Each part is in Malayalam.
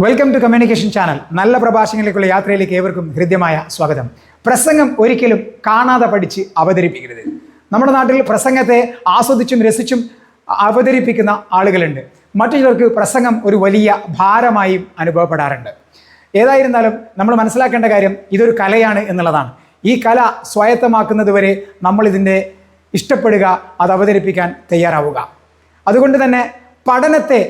വെൽക്കം ടു കമ്മ്യൂണിക്കേഷൻ ചാനൽ നല്ല പ്രഭാഷണങ്ങളിലേക്കുള്ള യാത്രയിലേക്ക് ഏവർക്കും ഹൃദ്യമായ സ്വാഗതം. പ്രസംഗം ഒരിക്കലും കാണാതെ പഠിച്ച് അവതരിപ്പിക്കരുത്. നമ്മുടെ നാട്ടിൽ പ്രസംഗത്തെ ആസ്വദിച്ചും രസിച്ചും അവതരിപ്പിക്കുന്ന ആളുകളുണ്ട്. മറ്റു ചിലർക്ക് പ്രസംഗം ഒരു വലിയ ഭാരമായും അനുഭവപ്പെടാറുണ്ട്. ഏതായിരുന്നാലും നമ്മൾ മനസ്സിലാക്കേണ്ട കാര്യം ഇതൊരു കലയാണ് എന്നുള്ളതാണ്. ഈ കല സ്വായത്തമാക്കുന്നത് വരെ നമ്മൾ ഇതിന്റെ ഇഷ്ടപ്പെടുക അത് അവതരിപ്പിക്കാൻ തയ്യാറാവുക. അതുകൊണ്ട് തന്നെ പഠനത്തെ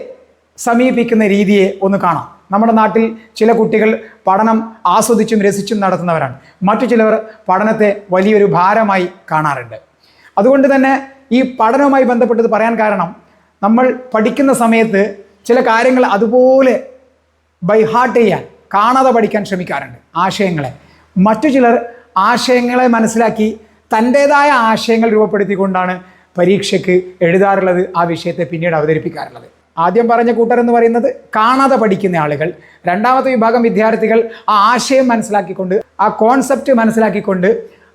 സമീപിക്കുന്ന രീതിയെ ഒന്ന് കാണാം. നമ്മുടെ നാട്ടിൽ ചില കുട്ടികൾ പഠനം ആസ്വദിച്ചും രസിച്ചും നടത്തുന്നവരാണ്. മറ്റു ചിലവർ പഠനത്തെ വലിയൊരു ഭാരമായി കാണാറുണ്ട്. അതുകൊണ്ട് തന്നെ ഈ പഠനവുമായി ബന്ധപ്പെട്ടത് പറയാൻ കാരണം നമ്മൾ പഠിക്കുന്ന സമയത്ത് ചില കാര്യങ്ങൾ അതുപോലെ ബൈ ഹാർട്ട് ചെയ്യാൻ കാണാതെ പഠിക്കാൻ ശ്രമിക്കാറുണ്ട് ആശയങ്ങളെ. മറ്റു ചിലർ ആശയങ്ങളെ മനസ്സിലാക്കി തന്റേതായ ആശയങ്ങൾ രൂപപ്പെടുത്തിക്കൊണ്ടാണ് പരീക്ഷയ്ക്ക് എഴുതാറുള്ളത് ആ വിഷയത്തെ പിന്നീട് അവതരിപ്പിക്കാറുള്ളത്. ആദ്യം പറഞ്ഞ കൂട്ടർ എന്ന് പറയുന്നത് കാണാതെ പഠിക്കുന്ന ആളുകൾ. രണ്ടാമത്തെ വിഭാഗം വിദ്യാർത്ഥികൾ ആ ആശയം മനസ്സിലാക്കിക്കൊണ്ട് ആ കോൺസെപ്റ്റ് മനസ്സിലാക്കിക്കൊണ്ട്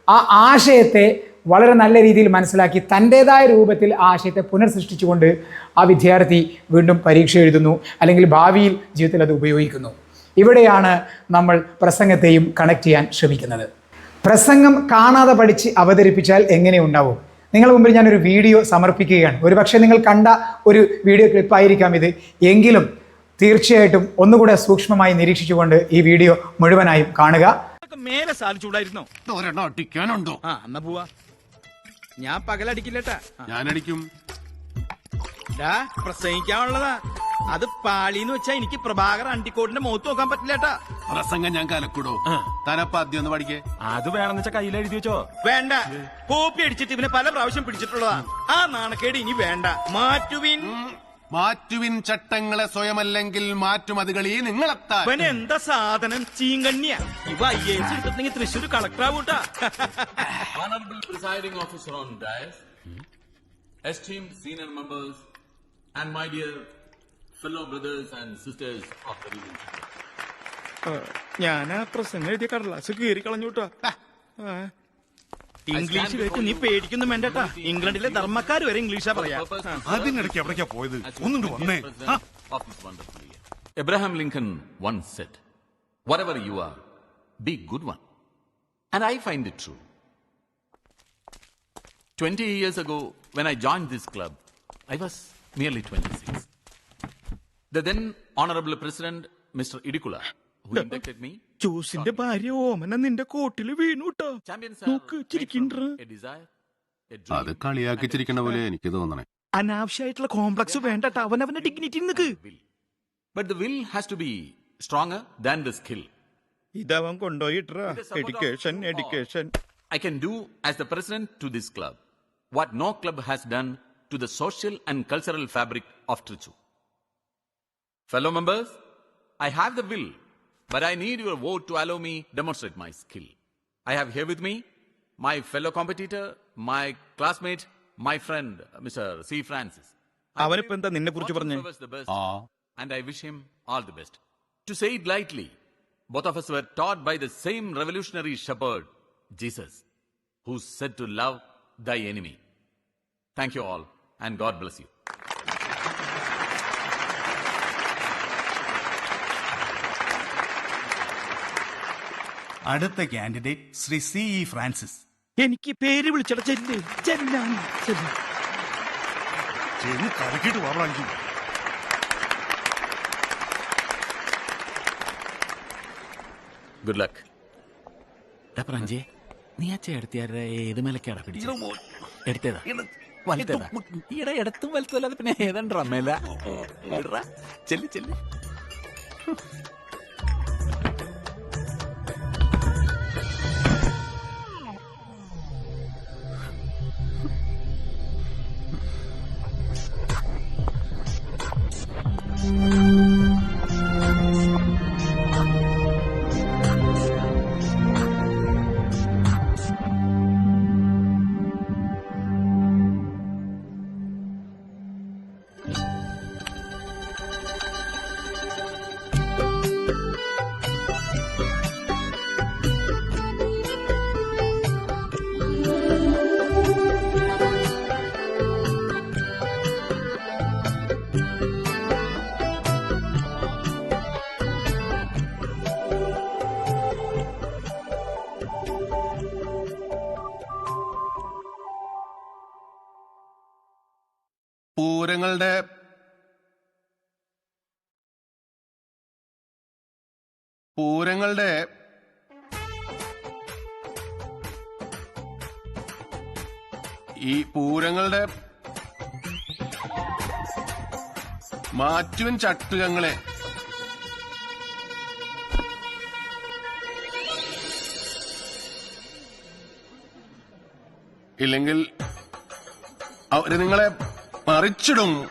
ആ ആശയത്തെ വളരെ നല്ല രീതിയിൽ മനസ്സിലാക്കി തന്റേതായ രൂപത്തിൽ ആ ആശയത്തെ പുനർസൃഷ്ടിച്ചുകൊണ്ട് ആ വിദ്യാർത്ഥി വീണ്ടും പരീക്ഷ എഴുതുന്നു അല്ലെങ്കിൽ ഭാവിയിൽ ജീവിതത്തിൽ അത് ഉപയോഗിക്കുന്നു. ഇവിടെയാണ് നമ്മൾ പ്രസംഗത്തെയും കണക്ട് ചെയ്യാൻ ശ്രമിക്കുന്നത്. പ്രസംഗം കാണാതെ പഠിച്ച് അവതരിപ്പിച്ചാൽ എങ്ങനെ ഉണ്ടാവും? നിങ്ങളുടെ മുമ്പിൽ ഞാനൊരു വീഡിയോ സമർപ്പിക്കുകയാണ്. ഒരുപക്ഷെ നിങ്ങൾ കണ്ട ഒരു വീഡിയോ ക്ലിപ്പായിരിക്കാം ഇത്. എങ്കിലും തീർച്ചയായിട്ടും ഒന്നുകൂടെ സൂക്ഷ്മമായി നിരീക്ഷിച്ചുകൊണ്ട് ഈ വീഡിയോ മുഴുവനായും കാണുക. മേലെ സാധിച്ചുകൂടായിരുന്നോ ഒരെണ്ണം അടിക്കാനുണ്ടോ? ആ എന്നാ പോവാ. ഞാൻ പകലടിക്കില്ലട്ടാ. ഞാനടിക്കും. പ്രസംഗിക്കാനുള്ളതാ. അത് പാളിന്ന് വെച്ചാ എനിക്ക് പ്രഭാകർ അണ്ടിക്കോടിന്റെ മുഖത്ത് നോക്കാൻ പറ്റില്ലട്ടാ പ്രസംഗം ഞാൻ കലക്കൂടോ? തനപ്പ ആദ്യം ഒന്ന് പഠിക്കേ. അത് വേണമെന്ന് വെച്ചാൽ കയ്യിൽ എഴുതി വെച്ചോ. വേണ്ട. കോപ്പി അടിച്ചിട്ട് ഇവനെ പല പ്രാവശ്യം പിടിച്ചിട്ടുള്ളതാ. ആ നാണക്കേട് ഇനി വേണ്ട. മാറ്റുവിൻ. മാറ്റുവിൻ ചട്ടങ്ങളെ സ്വയമല്ലെങ്കിൽ മാറ്റുമതികളീ നിങ്ങളെത്താ ഇവൻ എന്താ സാധനം? ചീങ്കണ്ണിയ. ഇവ ഐ എസ് എടുത്തിട്ടുണ്ടെങ്കിൽ Thrissur കളക്ടറാവൂട്ടാ Honorable presiding officer on dais, esteemed senior members, and my dear fellow brothers and sisters of the region. ഞാൻ അത്ര സെന്നെ കടലാസ് കീറി കളഞ്ഞുട്ടോ ഇംഗ്ലീഷ് വെച്ച് നീ പേടിക്കുന്നു മെന്റെട്ടാ ഇംഗ്ലണ്ടിലെ ധർമ്മക്കാർ വരെ ഇംഗ്ലീഷാ പറയാ. ആദ്യം ഇടയ്ക്ക് എവിടേക്കാ പോയത്? ഒന്നും വന്നേ. Abraham Lincoln once said whatever you are be good one and I find it true twenty years ago when I join this club I was nearly twenty six The then Honorable President, Mr. Idikula, who inducted me, ജോസിന്റെ ഭാര്യ ഓമന നിന്റെ കോട്ടിൽ വീണുട്ടോ champions to are made ചിരിക്കണ്ട a desire, a അത് dream, കളിയാക്കിച്ചിരിക്കണ പോലെ എനിക്ക് തോന്നണേ അനാവശ്യമായിട്ടുള്ള കോംപ്ലക്സ് വേണ്ടട്ടാ അവനവന്റെ ഡിഗ്നിറ്റി നിക്ക് will. But the will has to be stronger than the skill. ഇതവൻ കൊണ്ടുപോയിട്ടാ itra the support of education all. Education I can do as the president to this club what no club has done to the social and cultural fabric of Trichu. Fellow members, I have the will, but I need your vote to allow me demonstrate my skill. I have here with me my fellow competitor, my classmate, my friend, Mr. C. Francis. I അവനിപ്പോ believe എന്താ നിന്നെ കുറിച്ച് what പറഞ്ഞേ? whosoever is the best, ആ and I wish him all the best. To say it lightly, both of us were taught by the same revolutionary shepherd, Jesus, who said to love thy enemy. Thank you all, and God bless you. അടുത്ത candidate Shri C E Francis. എനിക്ക് പേര് വിളിച്ചട ചെല്ല് ചെല്ലാണ് ചെല്ല് ചെന്ന് കറക്കിട്ട് വാറാഞ്ചു ഗുഡ് ലക്ക് പറഞ്ഞേ നീ ആ ചേട്ടത്തിയാരുടെ ഏത് മലക്കാടാ പിടിച്ചത് എടുത്തേതാ? വലുതേതാ ഈടെ ഇടത്തും വലുത്തല്ലാതെ പിന്നെ ഏതാണ്ട് റമ്മേല? ചെല്ലി ചെല്ലി. പൂരങ്ങളുടെ പൂരങ്ങളുടെ ഈ പൂരങ്ങളുടെ മാറ്റുവൻ ചട്ടുകങ്ങളെ ഇല്ലെങ്കിൽ അവർ നിങ്ങളെ മറിച്ചിടും.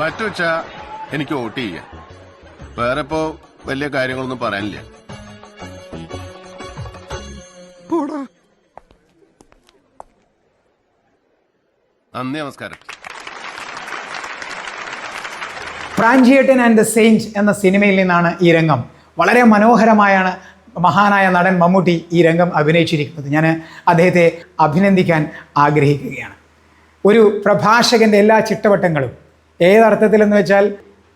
പറ്റുവച്ച എനിക്ക് വോട്ട് ചെയ്യാം. വേറെ ഇപ്പോ വലിയ കാര്യങ്ങളൊന്നും പറയാനില്ല. നന്ദി നമസ്കാരം. പ്രാഞ്ചിയേട്ടൻ ആൻഡ് ദ സെയിന്റ് എന്ന സിനിമയിൽ നിന്നാണ് ഈ രംഗം. വളരെ മനോഹരമായാണ് മഹാനായ നടൻ മമ്മൂട്ടി ഈ രംഗം അഭിനയിച്ചിരിക്കുന്നത്. ഞാൻ അദ്ദേഹത്തെ അഭിനന്ദിക്കാൻ ആഗ്രഹിക്കുകയാണ്. ഒരു പ്രഭാഷകന്റെ എല്ലാ ചിട്ടവട്ടങ്ങളും ഏതർത്ഥത്തിലെന്ന് വെച്ചാൽ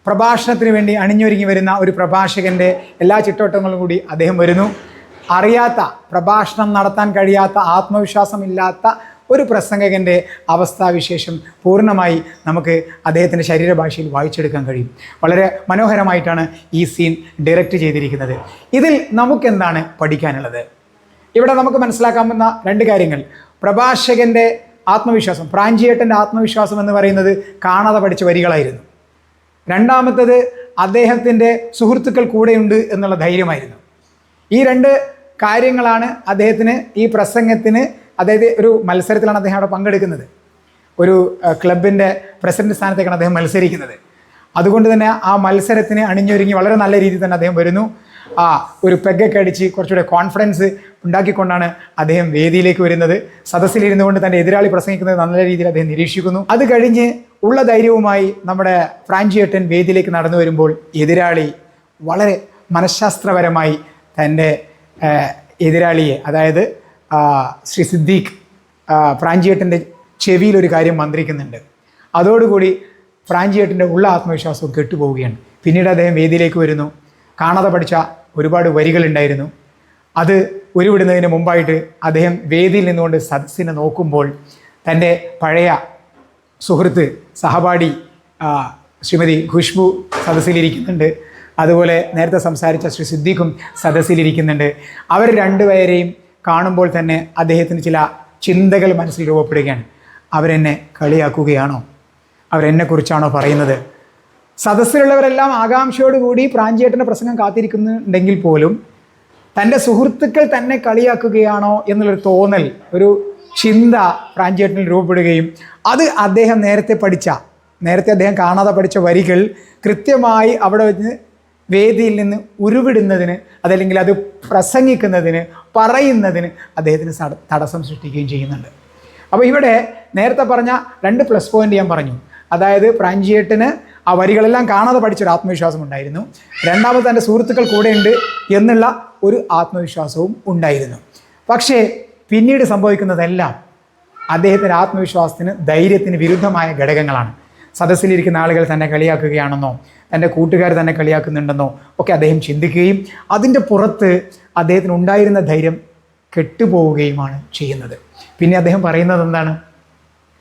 പ്രഭാഷണത്തിന് വേണ്ടി അണിഞ്ഞൊരുങ്ങി വരുന്ന ഒരു പ്രഭാഷകന്റെ എല്ലാ ചിട്ടവട്ടങ്ങളും കൂടി അദ്ദേഹം വരുന്നു. അറിയാത്ത പ്രഭാഷണം നടത്താൻ കഴിയാത്ത ആത്മവിശ്വാസമില്ലാത്ത ഒരു പ്രസംഗകന്റെ അവസ്ഥാവിശേഷം പൂർണമായി നമുക്ക് അദ്ദേഹത്തിന്റെ ശരീരഭാഷയിൽ വായിച്ചെടുക്കാൻ കഴിയും. വളരെ മനോഹരമായിട്ടാണ് ഈ സീൻ ഡയറക്റ്റ് ചെയ്തിരിക്കുന്നത്. ഇതിൽ നമുക്കെന്താണ് പഠിക്കാനുള്ളത്? ഇവിടെ നമുക്ക് മനസ്സിലാക്കാവുന്ന രണ്ട് കാര്യങ്ങൾ. പ്രഭാഷകന്റെ ആത്മവിശ്വാസം പ്രാഞ്ചിയേട്ടന്റെ ആത്മവിശ്വാസം എന്ന് പറയുന്നത് കാണാതെ പഠിച്ച വരികളായിരുന്നു. രണ്ടാമത്തത് അദ്ദേഹത്തിന്റെ സുഹൃത്തുക്കൾ കൂടെയുണ്ട് എന്നുള്ള ധൈര്യമായിരുന്നു. ഈ രണ്ട് കാര്യങ്ങളാണ് അദ്ദേഹത്തിന് ഈ പ്രസംഗത്തിന് അതായത് ഒരു മത്സരത്തിലാണ് അദ്ദേഹം അവിടെ പങ്കെടുക്കുന്നത്. ഒരു ക്ലബിന്റെ പ്രസിഡന്റ് സ്ഥാനത്തേക്കാണ് അദ്ദേഹം മത്സരിക്കുന്നത്. അതുകൊണ്ട് തന്നെ ആ മത്സരത്തിന് അണിഞ്ഞൊരുങ്ങി വളരെ നല്ല രീതിയിൽ തന്നെ അദ്ദേഹം വരുന്നു. ആ ഒരു പെഗൊക്കെ അടിച്ച് കുറച്ചുകൂടെ കോൺഫിഡൻസ് ഉണ്ടാക്കിക്കൊണ്ടാണ് അദ്ദേഹം വേദിയിലേക്ക് വരുന്നത്. സദസ്സിലിരുന്നു കൊണ്ട് തന്റെ എതിരാളി പ്രസംഗിക്കുന്നത് നല്ല രീതിയിൽ അദ്ദേഹം നിരീക്ഷിക്കുന്നു. അത് കഴിഞ്ഞ് ഉള്ള ധൈര്യവുമായി നമ്മുടെ ഫ്രാഞ്ചിയേട്ടൻ വേദിയിലേക്ക് നടന്നു വരുമ്പോൾ എതിരാളി വളരെ മനഃശാസ്ത്രപരമായി തന്റെ എതിരാളിയെ അതായത് ശ്രീ സിദ്ദീഖ് പ്രാഞ്ചിയേട്ടന്റെ ചെവിയിൽ ഒരു കാര്യം മന്ത്രിക്കുന്നുണ്ട്. അതോടുകൂടി പ്രാഞ്ചിയേട്ടന്റെ ഉള്ള ആത്മവിശ്വാസവും കെട്ടുപോവുകയാണ്. പിന്നീട് അദ്ദേഹം വേദിയിലേക്ക് വരുന്നു. കാണാതെ പഠിച്ച ഒരുപാട് വരികളുണ്ടായിരുന്നു. അത് ഉരുവിടുന്നതിന് മുമ്പായിട്ട് അദ്ദേഹം വേദിയിൽ നിന്നുകൊണ്ട് സദസ്സിനെ നോക്കുമ്പോൾ തന്റെ പഴയ സുഹൃത്ത് സഹപാഠി ശ്രീമതി ഖുഷ്ബു സദസ്സിലിരിക്കുന്നുണ്ട്. അതുപോലെ നേരത്തെ സംസാരിച്ച ശ്രീ സിദ്ദീഖും സദസ്സിലിരിക്കുന്നുണ്ട്. അവർ രണ്ടുപേരെയും കാണുമ്പോൾ തന്നെ അദ്ദേഹത്തിന് ചില ചിന്തകൾ മനസ്സിൽ രൂപപ്പെടുകയാണ്. അവരെന്നെ കളിയാക്കുകയാണോ? അവരെന്നെക്കുറിച്ചാണോ പറയുന്നത്? സദസ്സിലുള്ളവരെല്ലാം ആകാംക്ഷയോടുകൂടി പ്രാഞ്ചിയേട്ടന്റെ പ്രസംഗം കാത്തിരിക്കുന്നുണ്ടെങ്കിൽ പോലും തന്റെ സുഹൃത്തുക്കൾ തന്നെ കളിയാക്കുകയാണോ എന്നുള്ളൊരു തോന്നൽ ഒരു ചിന്ത പ്രാഞ്ചേട്ടനിൽ രൂപപ്പെടുകയും അത് അദ്ദേഹം നേരത്തെ പഠിച്ച നേരത്തെ അദ്ദേഹം കാണാതെ പഠിച്ച വരികൾ കൃത്യമായി അവിടെ വെച്ച് വേദിയിൽ നിന്ന് ഉരുവിടുന്നതിന് അതല്ലെങ്കിൽ അത് പ്രസംഗിക്കുന്നതിന് പറയുന്നതിന് അദ്ദേഹത്തിന് തടസ്സം സൃഷ്ടിക്കുകയും ചെയ്യുന്നുണ്ട്. അപ്പോൾ ഇവിടെ നേരത്തെ പറഞ്ഞ രണ്ട് പ്ലസ് പോയിന്റ് ഞാൻ പറഞ്ഞു. അതായത് പ്രാഞ്ചിയേട്ടന് ആ വരികളെല്ലാം കാണാതെ പഠിച്ചൊരു ആത്മവിശ്വാസം ഉണ്ടായിരുന്നു. രണ്ടാമത് തന്റെ സുഹൃത്തുക്കൾ കൂടെയുണ്ട് എന്നുള്ള ഒരു ആത്മവിശ്വാസവും ഉണ്ടായിരുന്നു. പക്ഷേ പിന്നീട് സംഭവിക്കുന്നതെല്ലാം അദ്ദേഹത്തിന്റെ ആത്മവിശ്വാസത്തിന് ധൈര്യത്തിന് വിരുദ്ധമായ ഘടകങ്ങളാണ്. സദസ്സിലിരിക്കുന്ന ആളുകൾ തന്നെ കളിയാക്കുകയാണെന്നോ തന്റെ കൂട്ടുകാർ തന്നെ കളിയാക്കുന്നുണ്ടെന്നോ ഒക്കെ അദ്ദേഹം ചിന്തിക്കുകയും അതിന്റെ പുറത്ത് അദ്ദേഹത്തിന് ഉണ്ടായിരുന്ന ധൈര്യം കെട്ടുപോവുകയുമാണ് ചെയ്യുന്നത്. പിന്നെ അദ്ദേഹം പറയുന്നത് എന്താണ്?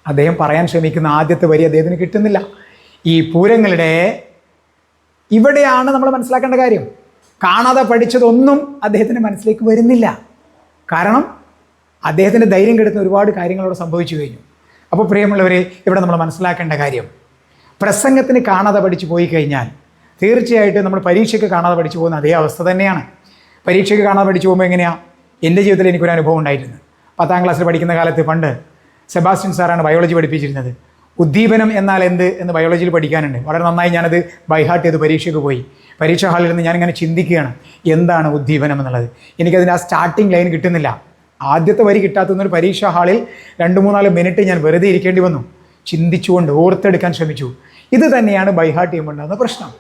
അദ്ദേഹം പറയാൻ ശ്രമിക്കുന്ന ആദ്യത്തെ വരി അദ്ദേഹത്തിന് കിട്ടുന്നില്ല. ഈ പൂരങ്ങളുടെ ഇവിടെയാണ് നമ്മൾ മനസ്സിലാക്കേണ്ട കാര്യം. കാണാതെ പഠിച്ചതൊന്നും അദ്ദേഹത്തിന്റെ മനസ്സിലേക്ക് വരുന്നില്ല. കാരണം അദ്ദേഹത്തിന്റെ ധൈര്യം കെടുത്തുന്ന ഒരുപാട് കാര്യങ്ങളോട് സംഭവിച്ചു കഴിഞ്ഞു. അപ്പോൾ പ്രിയമുള്ളവരെ ഇവിടെ നമ്മൾ മനസ്സിലാക്കേണ്ട കാര്യം. പ്രസംഗത്തിന് കാണാതെ പഠിച്ചു പോയി കഴിഞ്ഞാൽ തീർച്ചയായിട്ടും നമ്മൾ പരീക്ഷയ്ക്ക് കാണാതെ പഠിച്ചു പോകുന്ന അതേ അവസ്ഥ തന്നെയാണ്. പരീക്ഷയ്ക്ക് കാണാതെ പഠിച്ചു പോകുമ്പോൾ എങ്ങനെയാണ് എന്റെ ജീവിതത്തിൽ എനിക്കൊരു അനുഭവം ഉണ്ടായിരുന്നു. പത്താം ക്ലാസ്സിൽ പഠിക്കുന്ന കാലത്ത് പണ്ട് സെബാസ്റ്റ്യൻ സാറാണ് ബയോളജി പഠിപ്പിച്ചിരുന്നത്. ഉദ്ദീപനം എന്നാൽ എന്ത് എന്ന് ബയോളജിയിൽ പഠിക്കാനുണ്ട്. വളരെ നന്നായി ഞാനത് ബൈഹാർട്ട് ചെയ്ത് പരീക്ഷയ്ക്ക് പോയി. പരീക്ഷാ ഹാളിൽ നിന്ന് ഞാനിങ്ങനെ ചിന്തിക്കുകയാണ് എന്താണ് ഉദ്ദീപനം എന്നുള്ളത്? എനിക്കതിന്റെ ആ സ്റ്റാർട്ടിംഗ് ലൈൻ കിട്ടുന്നില്ല. ആദ്യത്തെ വരി കിട്ടാത്തൊരു പരീക്ഷാ ഹാളിൽ രണ്ട് മൂന്നാൽ മിനിറ്റ് ഞാൻ വെറുതെ ഇരിക്കേണ്ടി വന്നു. ചിന്തിച്ചുകൊണ്ട് ഓർത്തെടുക്കാൻ ശ്രമിച്ചു. ഇത് തന്നെയാണ് ബൈഹാർട്ട് ചെയ്യുമ്പോൾ ഉണ്ടാകുന്ന പ്രശ്നം.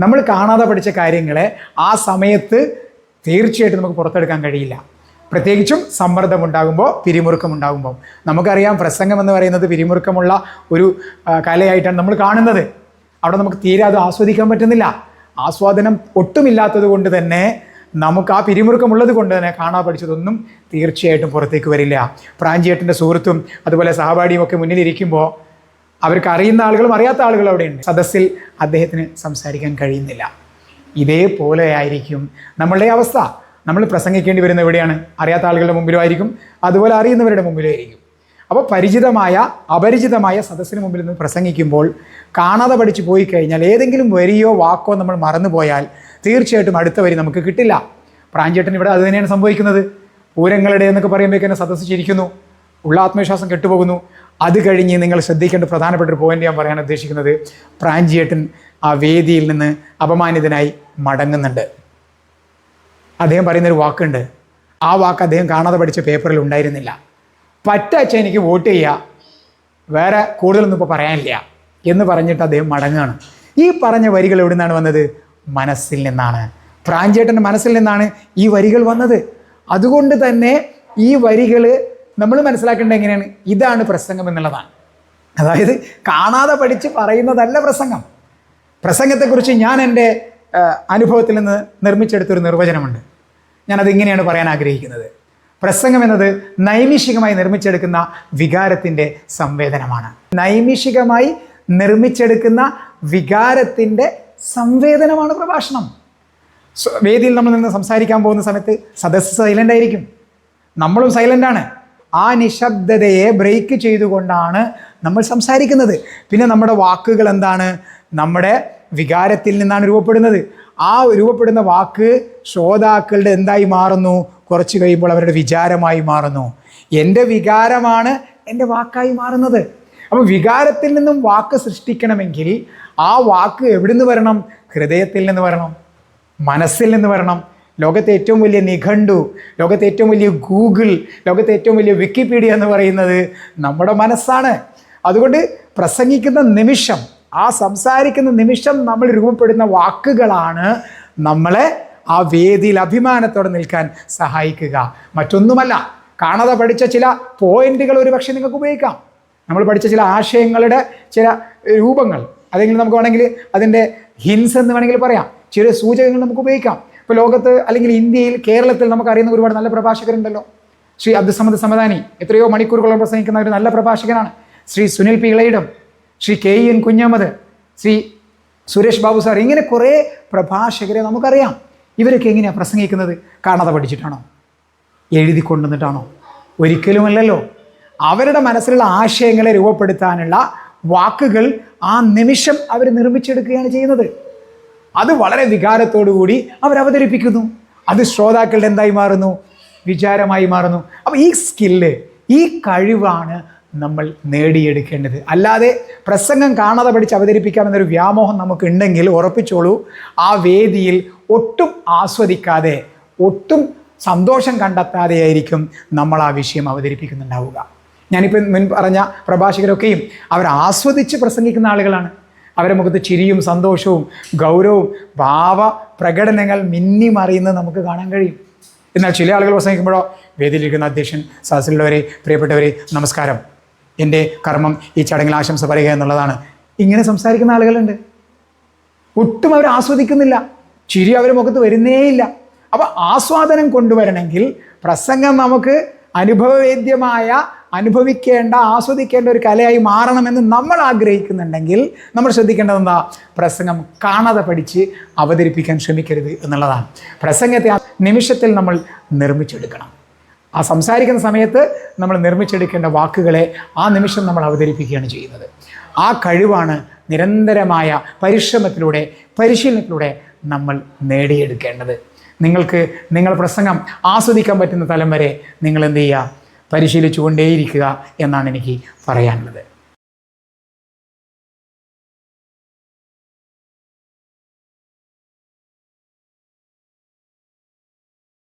നമ്മൾ കാണാതെ പഠിച്ച കാര്യങ്ങളെ ആ സമയത്ത് തീർച്ചയായിട്ടും നമുക്ക് പുറത്തെടുക്കാൻ കഴിയില്ല. പ്രത്യേകിച്ചും സമ്മർദ്ദം ഉണ്ടാകുമ്പോൾ പിരിമുറുക്കം ഉണ്ടാകുമ്പോൾ. നമുക്കറിയാം പ്രസംഗം എന്ന് പറയുന്നത് പിരിമുറുക്കമുള്ള ഒരു കലയായിട്ടാണ് നമ്മൾ കാണുന്നത്. അവിടെ നമുക്ക് തീരെ അത് ആസ്വദിക്കാൻ പറ്റുന്നില്ല. ആസ്വാദനം ഒട്ടുമില്ലാത്തത് കൊണ്ട് തന്നെ നമുക്ക് ആ പിരിമുറുക്കമുള്ളത് കൊണ്ട് തന്നെ കാണാൻ പഠിച്ചതൊന്നും തീർച്ചയായിട്ടും പുറത്തേക്ക് വരില്ല. പ്രാഞ്ചിയേട്ടന്റെ സുഹൃത്തും അതുപോലെ സഹപാഠിയും ഒക്കെ മുന്നിലിരിക്കുമ്പോൾ അവർക്ക് അറിയുന്ന ആളുകളും അറിയാത്ത ആളുകളും അവിടെയുണ്ട് സദസ്സിൽ അദ്ദേഹത്തിന് സംസാരിക്കാൻ കഴിയുന്നില്ല. ഇതേപോലെ ആയിരിക്കും നമ്മളുടെ അവസ്ഥ. നമ്മൾ പ്രസംഗിക്കേണ്ടി വരുന്ന എവിടെയാണ്? അറിയാത്ത ആളുകളുടെ മുമ്പിലും ആയിരിക്കും അതുപോലെ അറിയുന്നവരുടെ മുമ്പിലും ആയിരിക്കും അപ്പോൾ പരിചിതമായ അപരിചിതമായ സദസ്സിന് മുമ്പിൽ നിന്ന് പ്രസംഗിക്കുമ്പോൾ കാണാതെ പഠിച്ചു പോയി കഴിഞ്ഞാൽ ഏതെങ്കിലും വരിയോ വാക്കോ നമ്മൾ മറന്നുപോയാൽ തീർച്ചയായിട്ടും അടുത്ത വരി നമുക്ക് കിട്ടില്ല. പ്രാഞ്ചേട്ടൻ ഇവിടെ അത് തന്നെയാണ് സംഭവിക്കുന്നത്. പൂരങ്ങളുടെ എന്നൊക്കെ പറയുമ്പോഴേക്കും സദസ്സ് ചിരിക്കുന്നു ഉള്ള ആത്മവിശ്വാസം കെട്ടുപോകുന്നു. അത് കഴിഞ്ഞ് നിങ്ങൾ ശ്രദ്ധിക്കേണ്ട പ്രധാനപ്പെട്ട ഒരു പോയിന്റ് ഞാൻ പറയാൻ ഉദ്ദേശിക്കുന്നത് പ്രാഞ്ചിയേട്ടൻ ആ വേദിയിൽ നിന്ന് അപമാനിതനായി മടങ്ങുന്നുണ്ട്. അദ്ദേഹം പറയുന്നൊരു വാക്കുണ്ട്. ആ വാക്ക് അദ്ദേഹം കാണാതെ പഠിച്ച പേപ്പറിൽ ഉണ്ടായിരുന്നില്ല. പറ്റച്ച എനിക്ക് വോട്ട് ചെയ്യുക വേറെ കൂടുതലൊന്നും ഇപ്പോൾ പറയാനില്ല എന്ന് പറഞ്ഞിട്ട് അദ്ദേഹം മടങ്ങുകയാണ് ഈ പറഞ്ഞ വരികൾ എവിടെ നിന്നാണ് വന്നത്? മനസ്സിൽ നിന്നാണ്. പ്രാഞ്ചേട്ടന്റെ മനസ്സിൽ നിന്നാണ് ഈ വരികൾ വന്നത്. അതുകൊണ്ട് തന്നെ ഈ വരികൾ നമ്മൾ മനസ്സിലാക്കേണ്ടത് എങ്ങനെയാണ്? ഇതാണ് പ്രസംഗം എന്നുള്ളതാണ്. അതായത് കാണാതെ പഠിച്ച് പറയുന്നതല്ല പ്രസംഗം. പ്രസംഗത്തെക്കുറിച്ച് ഞാൻ എന്റെ അനുഭവത്തിൽ നിന്ന് നിർമ്മിച്ചെടുത്തൊരു നിർവചനമുണ്ട്. ഞാനത് ഇങ്ങനെയാണ് പറയാൻ ആഗ്രഹിക്കുന്നത്? പ്രസംഗം എന്നത് നൈമിഷികമായി നിർമ്മിച്ചെടുക്കുന്ന വികാരത്തിന്റെ സംവേദനമാണ്. നൈമിഷികമായി നിർമ്മിച്ചെടുക്കുന്ന വികാരത്തിന്റെ സംവേദനമാണ് പ്രഭാഷണം. വേദിയിൽ നമ്മൾ നിന്ന് സംസാരിക്കാൻ പോകുന്ന സമയത്ത് സദസ്സ് സൈലന്റ് ആയിരിക്കും. നമ്മളും സൈലന്റ് ആണ്. ആ നിശബ്ദതയെ ബ്രേക്ക് ചെയ്തുകൊണ്ടാണ് നമ്മൾ സംസാരിക്കുന്നത്. പിന്നെ നമ്മുടെ വാക്കുകൾ എന്താണ്? നമ്മുടെ വികാരത്തിൽ നിന്നാണ് രൂപപ്പെടുന്നത്. ആ രൂപപ്പെടുന്ന വാക്ക് ശ്രോതാക്കളുടെ എന്തായി മാറുന്നു? കുറച്ച് കഴിയുമ്പോൾ അവരുടെ വിചാരമായി മാറുന്നു. എന്റെ വികാരമാണ് എന്റെ വാക്കായി മാറുന്നത്. അപ്പോൾ വികാരത്തിൽ നിന്നും വാക്ക് സൃഷ്ടിക്കണമെങ്കിൽ ആ വാക്ക് എവിടുന്ന് വരണം? ഹൃദയത്തിൽ നിന്ന് വരണം. മനസ്സിൽ നിന്ന് വരണം. ലോകത്തെ ഏറ്റവും വലിയ നിഘണ്ടു ലോകത്തെ ഏറ്റവും വലിയ ഗൂഗിൾ ലോകത്തെ ഏറ്റവും വലിയ വിക്കിപീഡിയ എന്ന് പറയുന്നത് നമ്മുടെ മനസ്സാണ്. അതുകൊണ്ട് പ്രസംഗിക്കുന്ന നിമിഷം ആ സംസാരിക്കുന്ന നിമിഷം നമ്മൾ രൂപപ്പെടുന്ന വാക്കുകളാണ് നമ്മളെ ആ വേദിയിൽ അഭിമാനത്തോടെ നിൽക്കാൻ സഹായിക്കുക. മറ്റൊന്നുമല്ല കാണാതെ പഠിച്ച ചില പോയിന്റുകൾ ഒരു പക്ഷേ നിങ്ങൾക്ക് ഉപയോഗിക്കാം. നമ്മൾ പഠിച്ച ചില ആശയങ്ങളുടെ ചില രൂപങ്ങൾ അതെങ്കിലും നമുക്ക് വേണമെങ്കിൽ അതിന്റെ ഹിൻസ് എന്ന് വേണമെങ്കിൽ പറയാം. ചില സൂചകങ്ങൾ നമുക്ക് ഉപയോഗിക്കാം. ഇപ്പോൾ ലോകത്ത് അല്ലെങ്കിൽ ഇന്ത്യയിൽ കേരളത്തിൽ നമുക്ക് അറിയുന്ന ഒരുപാട് നല്ല പ്രഭാഷകരുണ്ടല്ലോ. ശ്രീ അബ്ദുസമദ് സമദാനി എത്രയോ മണിക്കൂറുകളോളം പ്രസംഗിക്കുന്ന ഒരു നല്ല പ്രഭാഷകനാണ്. Shri Sunil P Elayidam Shri K N Kunhammad Shri Suresh Babu sir ഇങ്ങനെ കുറേ പ്രഭാഷകരെ നമുക്കറിയാം. ഇവരൊക്കെ എങ്ങനെയാണ് പ്രസംഗിക്കുന്നത്? കാണാതെ പഠിച്ചിട്ടാണോ? എഴുതി കൊണ്ടുവന്നിട്ടാണോ ഒരിക്കലുമല്ലല്ലോ. അവരുടെ മനസ്സിലുള്ള ആശയങ്ങളെ രൂപപ്പെടുത്താനുള്ള വാക്കുകൾ ആ നിമിഷം അവർ നിർമ്മിച്ചെടുക്കുകയാണ് ചെയ്യുന്നത്. അത് വളരെ വികാരത്തോടു കൂടി അവർ അവതരിപ്പിക്കുന്നു. അത് ശ്രോതാക്കളുടെ എന്തായി മാറുന്നു? വിചാരമായി മാറുന്നു. അപ്പോൾ ഈ സ്കില്ല് ഈ കഴിവാണ് നമ്മൾ നേടിയെടുക്കേണ്ടത്. അല്ലാതെ പ്രസംഗം കാണാതെ പഠിച്ച് അവതരിപ്പിക്കാമെന്നൊരു വ്യാമോഹം നമുക്കുണ്ടെങ്കിൽ ഉറപ്പിച്ചോളൂ ആ വേദിയിൽ ഒട്ടും ആസ്വദിക്കാതെ ഒട്ടും സന്തോഷം കണ്ടെത്താതെയായിരിക്കും നമ്മൾ ആ വിഷയം അവതരിപ്പിക്കുന്നുണ്ടാവുക. ഞാനിപ്പോൾ മുൻ പറഞ്ഞ പ്രഭാഷകരൊക്കെയും അവർ ആസ്വദിച്ച് പ്രസംഗിക്കുന്ന ആളുകളാണ്. അവരുടെ മുഖത്ത് ചിരിയും സന്തോഷവും ഗൗരവവും ഭാവ പ്രകടനങ്ങൾ മിന്നി മറിയുന്നത് നമുക്ക് കാണാൻ കഴിയും. എന്നാൽ ചില ആളുകൾ പ്രസംഗിക്കുമ്പോഴോ വേദിയിലിരിക്കുന്ന അധ്യക്ഷൻ സദസ്സിലുള്ളവരെ പ്രിയപ്പെട്ടവരെ നമസ്കാരം. എന്റെ കർമ്മം ഈ ചടങ്ങിൽ ആശംസ പറയുക എന്നുള്ളതാണ്. ഇങ്ങനെ സംസാരിക്കുന്ന ആളുകളുണ്ട്. ഒട്ടും അവർ ആസ്വദിക്കുന്നില്ല. ചിരി അവരുടെ മുഖത്ത് വരുന്നേയില്ല. അപ്പോൾ ആസ്വാദനം കൊണ്ടുവരണമെങ്കിൽ പ്രസംഗം നമുക്ക് അനുഭവവേദ്യമായ അനുഭവിക്കേണ്ട ആസ്വദിക്കേണ്ട ഒരു കലയായി മാറണമെന്ന് നമ്മൾ ആഗ്രഹിക്കുന്നുണ്ടെങ്കിൽ നമ്മൾ ശ്രദ്ധിക്കേണ്ടത് എന്താ? പ്രസംഗം കാണാതെ പഠിച്ച് അവതരിപ്പിക്കാൻ ശ്രമിക്കരുത് എന്നുള്ളതാണ്. പ്രസംഗത്തെ ആ നിമിഷത്തിൽ നമ്മൾ നിർമ്മിച്ചെടുക്കണം. ആ സംസാരിക്കുന്ന സമയത്ത് നമ്മൾ നിർമ്മിച്ചെടുക്കേണ്ട വാക്കുകളെ ആ നിമിഷം നമ്മൾ അവതരിപ്പിക്കുകയാണ് ചെയ്യുന്നത്. ആ കഴിവാണ് നിരന്തരമായ പരിശ്രമത്തിലൂടെ പരിശീലനത്തിലൂടെ നമ്മൾ നേടിയെടുക്കേണ്ടത്. നിങ്ങൾക്ക് നിങ്ങൾ പ്രസംഗം ആസ്വദിക്കാൻ പറ്റുന്ന തലം വരെ നിങ്ങൾ എന്ത് ചെയ്യുക? പരിശീലിച്ചുകൊണ്ടേയിരിക്കുക എന്നാണ് എനിക്ക് പറയാനുള്ളത്.